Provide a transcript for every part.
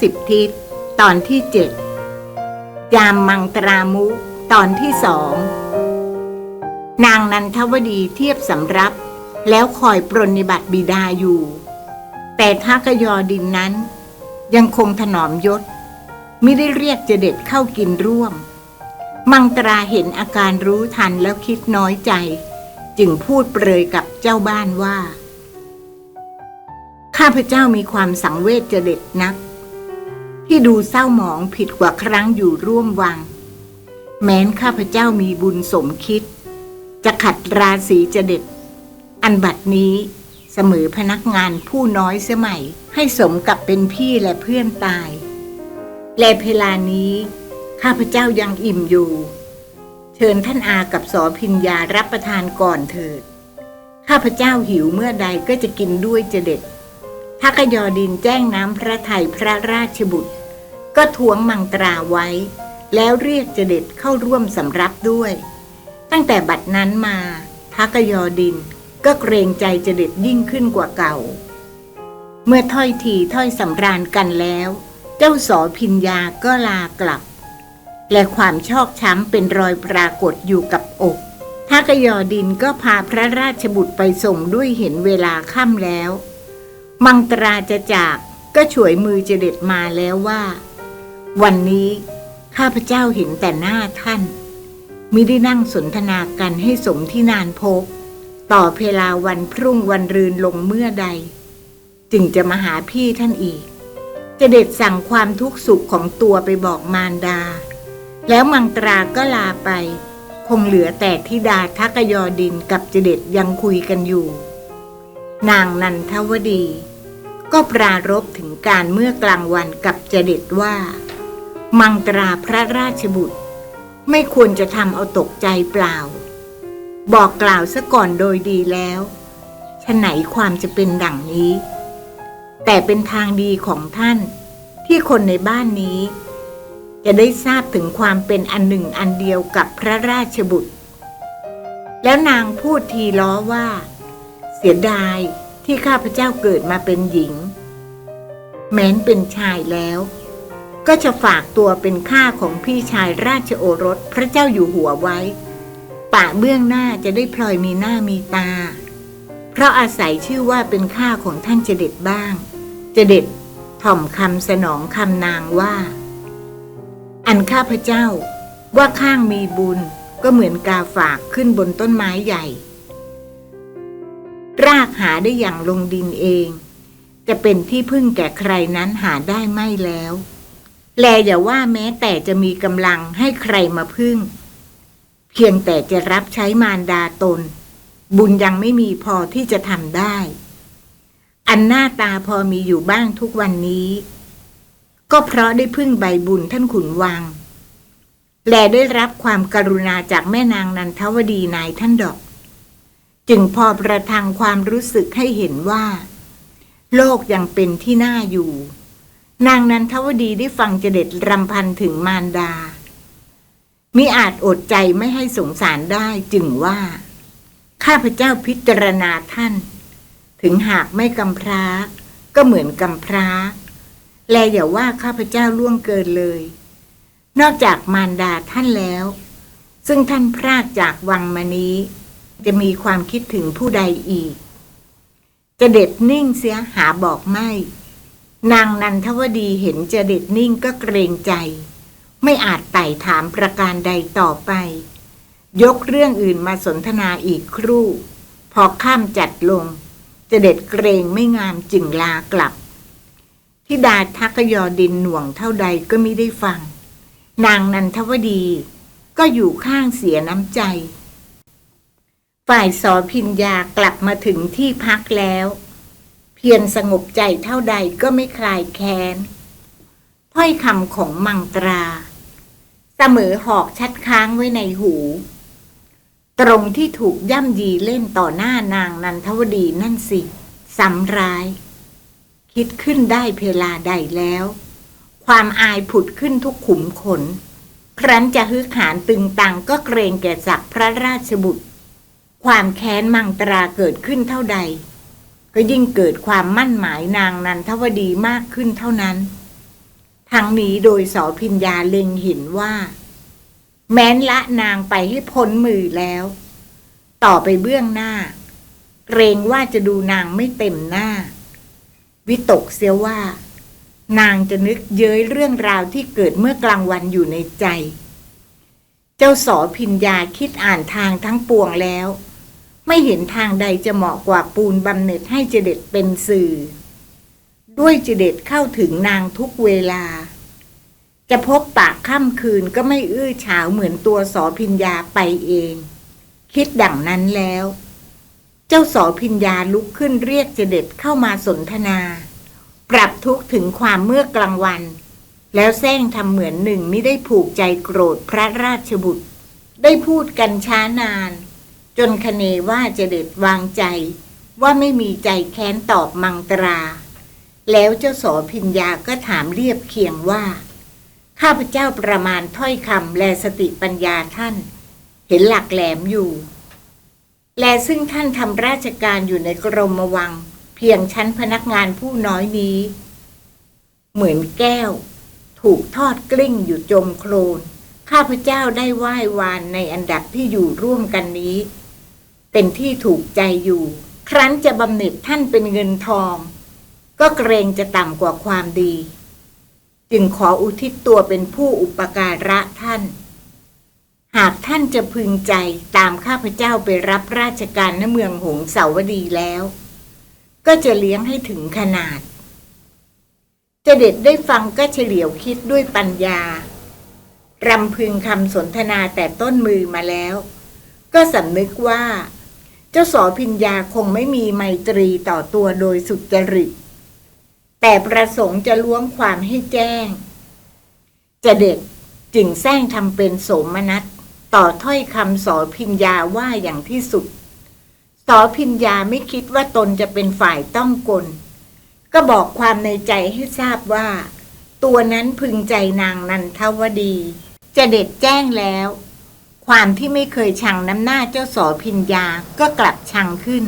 สิบทิศ ตอนที่เจ็ดยามมังตรามุ ตอนที่สอง นางนันทวดีเทียบสำรับ แล้วคอยปรนนิบัติบิดาอยู่ แต่ทักยอดินนั้น ยังคงถนอมยศ ไม่ได้เรียกเจเด็ดเข้ากินร่วม มังตราเห็นอาการรู้ทันแล้วคิดน้อยใจ จึงพูดเปรยกับเจ้าบ้านว่าข้าพเจ้ามีความสังเวชเจเด็ดนัก ที่ดูเศร้าหมองผิดกว่าครั้งอยู่ร่วมวัง แม้นข้าพเจ้ามีบุญสมคิด จะขัดราศีเจเด็ด อันบัดนี้เสมอพนักงานผู้น้อยสมัยให้สมกับเป็นพี่และเพื่อนตาย และเพลานี้ ข้าพเจ้ายังอิ่มอยู่ เชิญท่านอากับสอพิญญารับประทานก่อนเถิด ข้าพเจ้าหิวเมื่อใดก็จะกินด้วยเจเด็ด ทักยอดินแจ้งน้ำพระไทยพระราชบุตร ก็ทวงมังตราไว้ แล้วเรียกเจเด็ดเข้าร่วมสำรับด้วย ตั้งแต่บัดนั้นมาทักยอดินก็เกรงใจเจเด็ดยิ่งขึ้นกว่าเก่า เมื่อถ้อยทีถ้อยสำราญกันแล้ว เจ้าสอพิญญาก็ลากลับ และความชอกช้ำเป็นรอยปรากฏอยู่กับอกทักยอดินก็พาพระราชบุตรไปส่งด้วยเห็นเวลาค่ำแล้ว มังตราจะจากก็ฉวยมือเจเด็ดมาแล้วว่า วันนี้ข้าพเจ้าเห็นแต่หน้าท่านมิได้นั่งสนทนากันให้สมที่นานพบ ต่อเวลาวันพรุ่งวันรืนลงเมื่อใด จึงจะมาหาพี่ท่านอีกเจเด็ดสั่งความทุกข์สุขของตัวไปบอกมารดา แล้วมังตราก็ลาไป คงเหลือแต่ทิดาทักยอดินกับเจเด็ดยังคุยกันอยู่ นางนันทวดี ก็ปรารบถึงการเมื่อกลางวันกับเจเด็ดว่า มังตราพระราชบุตร ไม่ควรจะทำเอาตกใจเปล่า บอกกล่าวซะก่อนโดยดีแล้วฉะไหนความจะเป็นดังนี้ แต่เป็นทางดีของท่านที่คนในบ้านนี้ จะได้ทราบถึงความเป็นอันหนึ่งอันเดียวกับพระราชบุตร แล้วนางพูดทีล้อว่า เสียดาย ที่ข้าพเจ้าเกิดมาเป็นหญิง แม้นเป็นชายแล้ว ก็จะฝากตัวเป็นข้าของพี่ชายราชโอรสพระเจ้าอยู่หัวไว้ ป่าเบื้องหน้าจะได้พลอยมีหน้ามีตา เพราะอาศัยชื่อว่าเป็นข้าของท่านเจเด็ดบ้าง เจเด็ดถ่อมคำสนองคำนางว่า อันข้าพเจ้าว่าข้างมีบุญก็เหมือนกาฝากขึ้นบนต้นไม้ใหญ่ รากหาได้อย่างลงดินเอง จะเป็นที่พึ่งแก่ใครนั้นหาได้ไม่แล้ว แลอย่าว่าแม้แต่จะมีกำลังให้ใครมาพึ่ง เพียงแต่จะรับใช้มารดาตน บุญยังไม่มีพอที่จะทำได้ อันหน้าตาพอมีอยู่บ้างทุกวันนี้ ก็เพราะได้พึ่งใบบุญท่านขุนวัง และได้รับความกรุณาจากแม่นางนันทวดีนายท่านดอก จึงพอประทังความรู้สึกให้เห็นว่า โลกยังเป็นที่น่าอยู่ นางนันทวดีได้ฟังเจเด็ดรำพันถึงมารดา มิอาจอดใจไม่ให้สงสารได้จึงว่า ข้าพเจ้าพิจารณาท่าน ถึงหากไม่กำพร้า ก็เหมือนกำพร้า แลอย่าว่าข้าพเจ้าล่วงเกินเลย นอกจากมารดาท่านแล้ว ซึ่งท่านพรากจากวังมานี้ จะมีความคิดถึงผู้ใดอีก จะเด็ดนิ่งเสียหาบอกไม่ นางนันทวดีเห็นจะเด็ดนิ่งก็เกรงใจ ไม่อาจไต่ถามประการใดต่อไป ยกเรื่องอื่นมาสนทนาอีกครู่ พอข้ามจัดลง จะเด็ดเกรงไม่งามจึงลากลับที่ดาทักยอดินหน่วงเท่าใดก็ไม่ได้ฟัง นางนันทวดีก็อยู่ข้างเสียน้ำใจ ฝ่ายสอพิญญากลับมาถึงที่พักแล้ว เพียรสงบใจเท่าใดก็ไม่คลายแค้นถ้อยคำของมังตรา เสมอหอกชัดค้างไว้ในหู ตรงที่ถูกย่ำยีเล่นต่อหน้านางนันทวดีนั่นสิสำร้าย คิดขึ้นได้เพลาใดแล้ว ความอายผุดขึ้นทุกขุมขน ครั้นจะฮึกหานตึงตังก็เกรงแก่ศักดิ์พระราชบุตร ความแค้นมังตราเกิดขึ้นเท่าใด ก็ยิ่งเกิดความมั่นหมายนางนันทวดีมากขึ้นเท่านั้น ทั้งนี้โดยสอพิญญาเล็งเห็นว่า แม้นละนางไปให้พ้นมือแล้ว ต่อไปเบื้องหน้า เกรงว่าจะดูนางไม่เต็มหน้า วิตกเสียว่า นางจะนึกเย้ยเรื่องราวที่เกิดเมื่อกลางวันอยู่ในใจ เจ้าสอพิญญาคิดอ่านทางทั้งปวงแล้ว ไม่เห็นทางใดจะเหมาะกว่าปูนบำเหน็จให้เจเด็ดเป็นสื่อ ด้วยเจเด็ดเข้าถึงนางทุกเวลา จะพบปากค่ำคืนก็ไม่อื้อฉาวเหมือนตัวสอพิญญาไปเอง คิดดังนั้นแล้ว เจ้าสอพิญญาลุกขึ้นเรียกเจเด็ดเข้ามาสนทนา ปรับทุกข์ถึงความเมื่อกลางวัน แล้วแซงทำเหมือนหนึ่งไม่ได้ผูกใจโกรธพระราชบุตร ได้พูดกันช้านาน จนคเนว่าเจเด็ดวางใจ ว่าไม่มีใจแค้นตอบมังตรา แล้วเจ้าโสพิญญาก็ถามเรียบเคียงว่า ข้าพเจ้าประมาณถ้อยคำและสติปัญญาท่าน เห็นหลักแหลมอยู่ และซึ่งท่านทำราชการอยู่ในกรมวัง เพียงชั้นพนักงานผู้น้อยนี้ เหมือนแก้ว ถูกทอดกลิ้งอยู่จมโคลนข้าพเจ้าได้ไหว้วานในอันดับที่อยู่ร่วมกันนี้ เป็นที่ถูกใจอยู่ ครั้นจะบำเหน็จท่านเป็นเงินทอง ก็เกรงจะต่ำกว่าความดี จึงขออุทิศตัวเป็นผู้อุปการะท่าน หากท่านจะพึงใจตามข้าพเจ้าไปรับราชการณเมืองหงสาวดีแล้ว ก็จะเลี้ยงให้ถึงขนาดเจเด็ดได้ฟังก็เฉลียวคิดด้วยปัญญารำพึงคำสนทนาแต่ต้นมือมาแล้ว ก็สำนึกว่า เจ้าสอพิญญาคงไม่มีไมตรีต่อตัวโดยสุจริต แต่ประสงค์จะล้วงความให้แจ้งเจเด็ดจึงแซงทำเป็นโสมนัสต่อถ้อยคำสอพิญญาว่าอย่างที่สุด สอพิญญาไม่คิดว่าตนจะเป็นฝ่ายต้องกล ก็บอกความในใจให้ทราบว่า ตัวนั้นพึงใจนางนันทวดี จะเด็ดแจ้งแล้ว ความที่ไม่เคยชังน้ำหน้าเจ้าสอพิญญาก็กลับชังขึ้น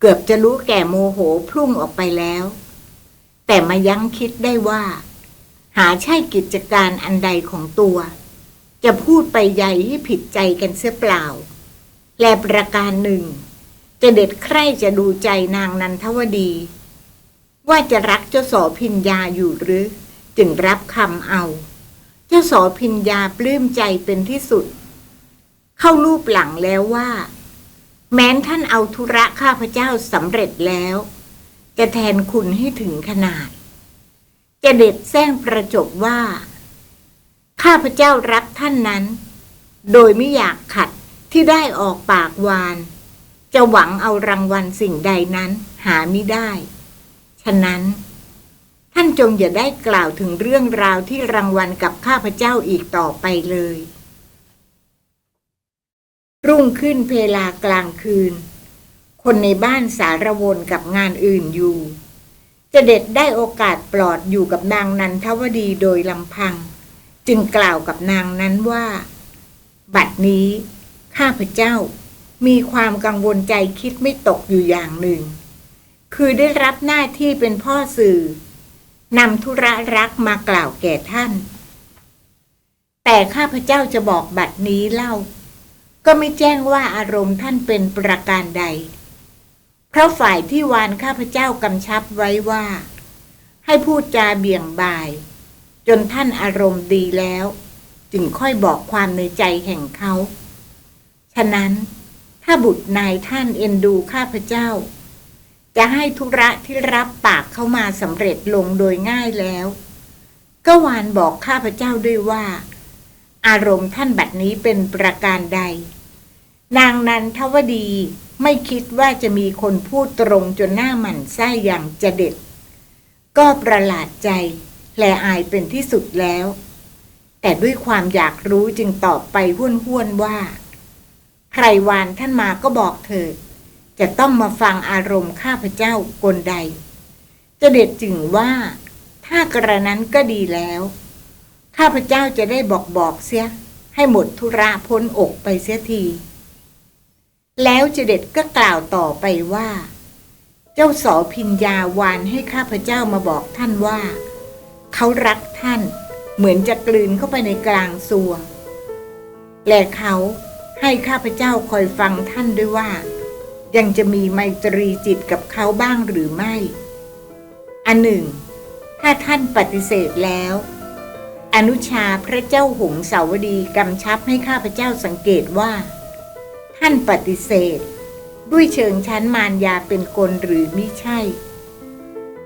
เกือบจะรู้แก่โมโหพรุ่งออกไปแล้ว แต่มายั้งคิดได้ว่า หาใช่กิจการอันใดของตัว จะพูดไปใหญ่ให้ผิดใจกันเสียเปล่า และประการหนึ่ง จะเด็ดใคร่จะดูใจนางนันทวดี ว่าจะรักเจ้าสอพิญญาอยู่หรือ จึงรับคำเอา เจ้าสอพิญญาปลื้มใจเป็นที่สุด เข้ารูปหลังแล้วว่า แม้นท่านเอาธุระข้าพเจ้าสำเร็จแล้ว จะแทนคุณให้ถึงขนาด จะเด็ดแซงประจบว่า ข้าพเจ้ารับท่านนั้น โดยไม่อยากขัดที่ได้ออกปากวาน จะหวังเอารางวัลสิ่งใดนั้นหาไม่ได้ ฉะนั้น ท่านจงอย่าได้กล่าวถึงเรื่องราวที่รางวัลกับข้าพเจ้าอีกต่อไปเลย รุ่งขึ้นเพลากลางคืน คนในบ้านสารวนกับงานอื่นอยู่ จะเด็ดได้โอกาสปลอดอยู่กับนางนันทวดีโดยลำพัง จึงกล่าวกับนางนั้นว่า บัดนี้ข้าพเจ้ามีความกังวลใจคิดไม่ตกอยู่อย่างหนึ่ง คือได้รับหน้าที่เป็นพ่อสื่อ นำธุระรักมากล่าวแก่ท่าน แต่ข้าพเจ้าจะบอกบัดนี้เล่า ก็ไม่แจ้งว่าอารมณ์ท่านเป็นประการใด เพราะฝ่ายที่วานข้าพเจ้ากำชับไว้ว่า ให้พูดจาเบี่ยงบ่าย จนท่านอารมณ์ดีแล้ว จึงค่อยบอกความในใจแห่งเขา ฉะนั้นถ้าบุตรนายท่านเอ็นดูข้าพเจ้า จะให้ธุระที่รับปากเข้ามาสำเร็จลงโดยง่ายแล้ว ก็วานบอกข้าพเจ้าด้วยว่า อารมณ์ท่านบัดนี้เป็นประการใด นางนันทวดีไม่คิดว่าจะมีคนพูดตรงจนหน้าหมันไส้อย่างจะเด็ด ก็ประหลาดใจและอายเป็นที่สุดแล้ว แต่ด้วยความอยากรู้จึงตอบไปห้วนๆว่า ใครวานท่านมาก็บอกเถิด จะต้องมาฟังอารมณ์ข้าพเจ้ากลใดจะเด็ดจึงว่า ถ้ากระนั้นก็ดีแล้ว ข้าพเจ้าจะได้บอกบอกเสีย ให้หมดธุระพ้นอกไปเสียที แล้วเจเด็ดก็กล่าวต่อไปว่า เจ้าสอพิญญาวานให้ข้าพเจ้ามาบอกท่านว่า เขารักท่านเหมือนจะกลืนเข้าไปในกลางสวง และเขาให้ข้าพเจ้าคอยฟังท่านด้วยว่า ยังจะมีไมตรีจิตกับเขาบ้างหรือไม่ อันหนึ่ง ถ้าท่านปฏิเสธแล้ว อนุชาพระเจ้าหงสาวดีกำชับให้ข้าพเจ้าสังเกตว่า ท่านปฏิเสธ ด้วยเชิงชั้นมารยาเป็นกลหรือมิใช่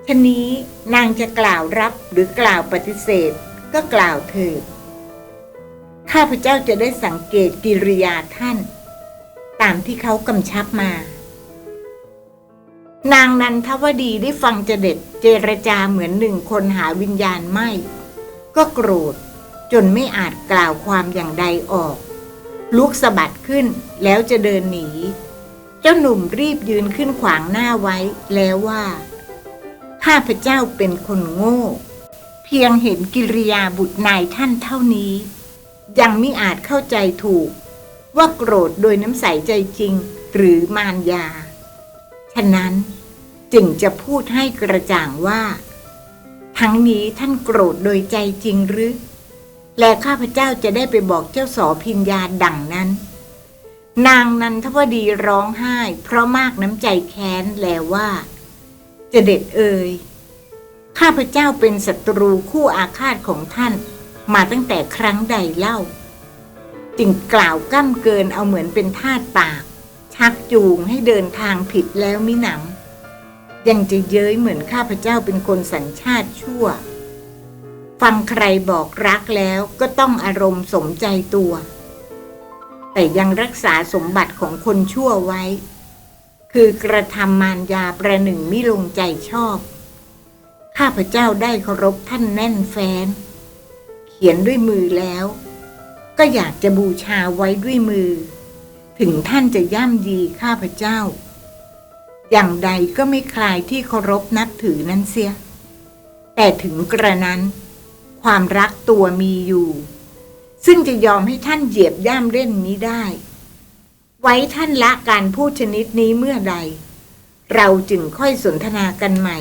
ชนี้นางจะกล่าวรับหรือกล่าวปฏิเสธก็กล่าวเถิด ข้าพเจ้าจะได้สังเกตกิริยาท่าน ตามที่เขากำชับมา นางนันทวดีได้ฟังเจเด็ดเจรจาเหมือนหนึ่งคนหาวิญญาณไม่ ก็โกรธจนไม่อาจกล่าวความอย่างใดออก ลุกสะบัดขึ้นแล้วจะเดินหนี เจ้าหนุ่มรีบยืนขึ้นขวางหน้าไว้แล้วว่าข้าพเจ้าเป็นคนโง่ เพียงเห็นกิริยาบุตรนายท่านเท่านี้ ยังไม่อาจเข้าใจถูก ว่าโกรธโดยน้ำใสใจจริงหรือมารยา ฉะนั้นจึงจะพูดให้กระจ่างว่า ทั้งนี้ท่านโกรธโดยใจจริงหรือ และข้าพเจ้าจะได้ไปบอกเจ้าสอพิญญาดังนั้น นางนันทวดีร้องไห้ เพราะมากน้ำใจแค้นแล้วว่า จะเด็ดเอ่ยข้าพเจ้าเป็นศัตรูคู่อาฆาตของท่าน มาตั้งแต่ครั้งใดเล่า จึงกล่าวก้ำเกินเอาเหมือนเป็นทาสปาก ชักจูงให้เดินทางผิดแล้วมิหนำยังจะเย้ยเหมือนข้าพเจ้าเป็นคนสัญชาติชั่ว ฟังใครบอกรักแล้วก็ต้องอารมณ์สมใจตัว แต่ยังรักษาสมบัติของคนชั่วไว้ คือกระทำมารยาประหนึ่งมิลงใจชอบ ข้าพเจ้าได้เคารพท่านแน่นแฟ้นเขียนด้วยมือแล้ว ก็อยากจะบูชาไว้ด้วยมือ ถึงท่านจะย่ำยีข้าพเจ้า อย่างใดก็ไม่คลายที่เคารพนับถือนั้นเสีย แต่ถึงกระนั้น ความรักตัวมีอยู่ ซึ่งจะยอมให้ท่านเหยียบย่ำเล่นนี้ได้ ไว้ท่านละการพูดชนิดนี้เมื่อใด เราจึงค่อยสนทนากันใหม่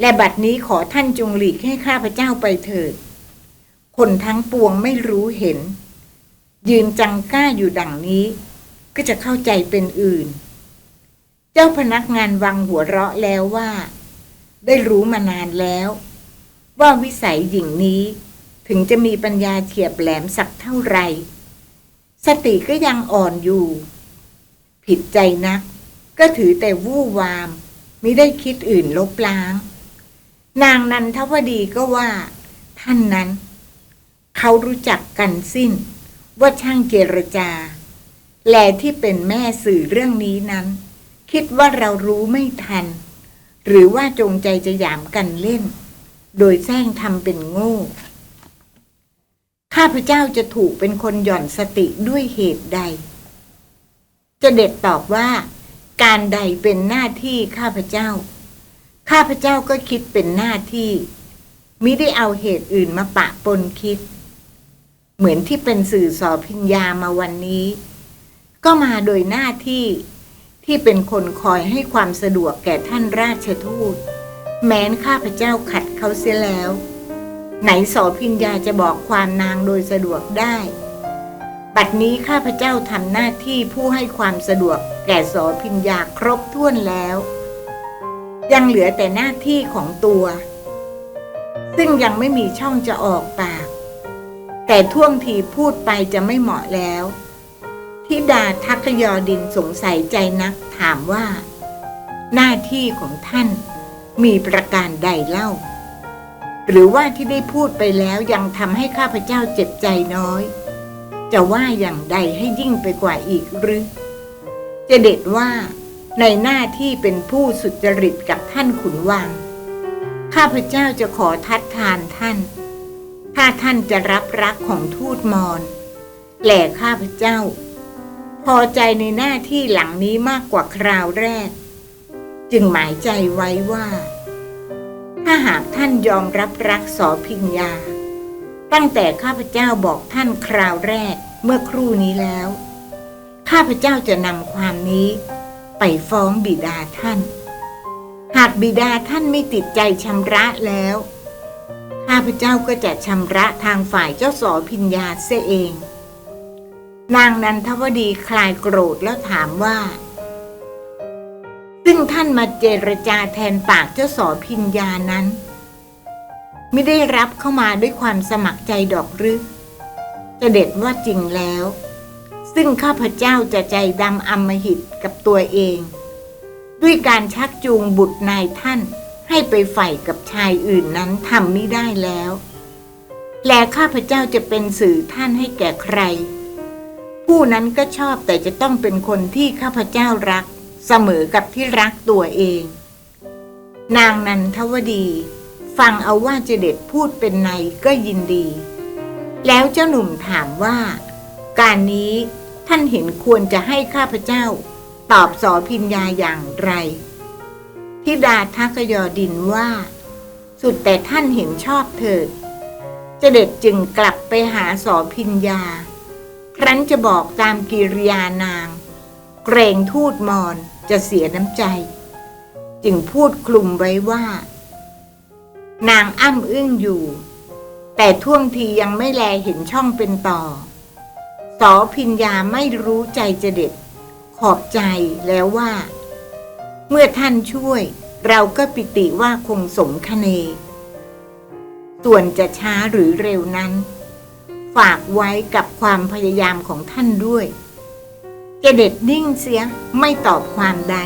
และบัดนี้ขอท่านจงหลีกให้ข้าพเจ้าไปเถิด คนทั้งปวงไม่รู้เห็น ยืนจังก้าอยู่ดังนี้ ก็จะเข้าใจเป็นอื่น เจ้าพนักงานวังหัวเราะแล้วว่า ได้รู้มานานแล้ว ว่าวิสัยหญิงนี้ถึงจะมีปัญญาเฉียบแหลมสักเท่าไหร่สติก็ยังอ่อนอยู่ ผิดใจนัก ก็ถือแต่วู่วามมิได้คิดอื่นลบล้าง นางนันทวดีก็ว่า ท่านนั้น เขารู้จักกันสิ้น ว่าช่างเจรจา แลที่เป็นแม่สื่อเรื่องนี้นั้น คิดว่าเรารู้ไม่ทัน หรือว่าจงใจจะหยามกันเล่น โดยแซงทำเป็นโง่ ข้าพเจ้าจะถูกเป็นคนหย่อนสติด้วยเหตุใด จะเด็ดตอบว่า การใดเป็นหน้าที่ข้าพเจ้า ข้าพเจ้าก็คิดเป็นหน้าที่มิได้เอาเหตุอื่นมาปะปนคิด เหมือนที่เป็นสื่อสอพิญญามาวันนี้ ก็มาโดยหน้าที่ที่เป็นคนคอยให้ความสะดวกแก่ท่านราชทูต แม้นข้าพเจ้าขัดเขาเสียแล้ว ไหนสอพิญญาจะบอกความนางโดยสะดวกได้ บัดนี้ข้าพเจ้าทำหน้าที่ผู้ให้ความสะดวกแก่สอพิญญาครบถ้วนแล้ว ยังเหลือแต่หน้าที่ของตัว ซึ่งยังไม่มีช่องจะออกปาก แต่ท่วงทีพูดไปจะไม่เหมาะแล้วทิดาทักยอดินสงสัยใจนักถามว่า หน้าที่ของท่านมีประการใดเล่า หรือว่าที่ได้พูดไปแล้วยังทำให้ข้าพเจ้าเจ็บใจน้อย จะว่าอย่างใดให้ยิ่งไปกว่าอีกหรือจะเด็ดว่าในหน้าที่เป็นผู้สุจริตกับท่านขุนวัง ข้าพเจ้าจะขอทัดทานท่าน ถ้าท่านจะรับรักของทูตมอนแหล่ข้าพเจ้า พอใจในหน้าที่หลังนี้มากกว่าคราวแรก จึงหมายใจไว้ว่า ถ้าหากท่านยอมรับรักสอพิญญา ตั้งแต่ข้าพเจ้าบอกท่านคราวแรกเมื่อครู่นี้แล้ว ข้าพเจ้าจะนำความนี้ไปฟ้องบิดาท่าน หากบิดาท่านไม่ติดใจชำระแล้ว ข้าพเจ้าก็จะชำระทางฝ่ายเจ้าสอพิญญาเสียเอง นางนันทวดีคลายโกรธแล้วถามว่า ซึ่งท่านมาเจรจาแทนปากเจ้าสอพิญญานั้น ไม่ได้รับเข้ามาด้วยความสมัครใจดอกหรือจะเด็ดว่าจริงแล้ว ซึ่งข้าพเจ้าจะใจดำอำมหิตกับตัวเอง ด้วยการชักจูงบุตรนายท่าน ให้ไปใฝ่กับชายอื่นนั้นทำไม่ได้แล้ว และข้าพเจ้าจะเป็นสื่อท่านให้แก่ใคร ผู้นั้นก็ชอบแต่จะต้องเป็นคนที่ข้าพเจ้ารัก เสมอกับที่รักตัวเอง นางนันทวดี ฟังเอาว่าเจเด็ดพูดเป็นในก็ยินดี แล้วเจ้าหนุ่มถามว่า การนี้ท่านเห็นควรจะให้ข้าพเจ้า ตอบสอพิญญาอย่างไร ทิดาทักยอดินว่า สุดแต่ท่านเห็นชอบเถิดเจเด็ดจึงกลับไปหาสอพิญญา ครั้นจะบอกตามกิริยานาง เกรงทูตมอนจะเสียน้ำใจ จึงพูดคลุมไว้ว่า นางอ้ำอึ้งอยู่ แต่ท่วงทียังไม่แลเห็นช่องเป็นต่อ สอพิญญาไม่รู้ใจเจเด็ดขอบใจแล้วว่า เมื่อท่านช่วย เราก็ปิติว่าคงสมคเน ส่วนจะช้าหรือเร็วนั้น ฝากไว้กับความพยายามของท่านด้วยเจเด็ดนิ่งเสียไม่ตอบความใด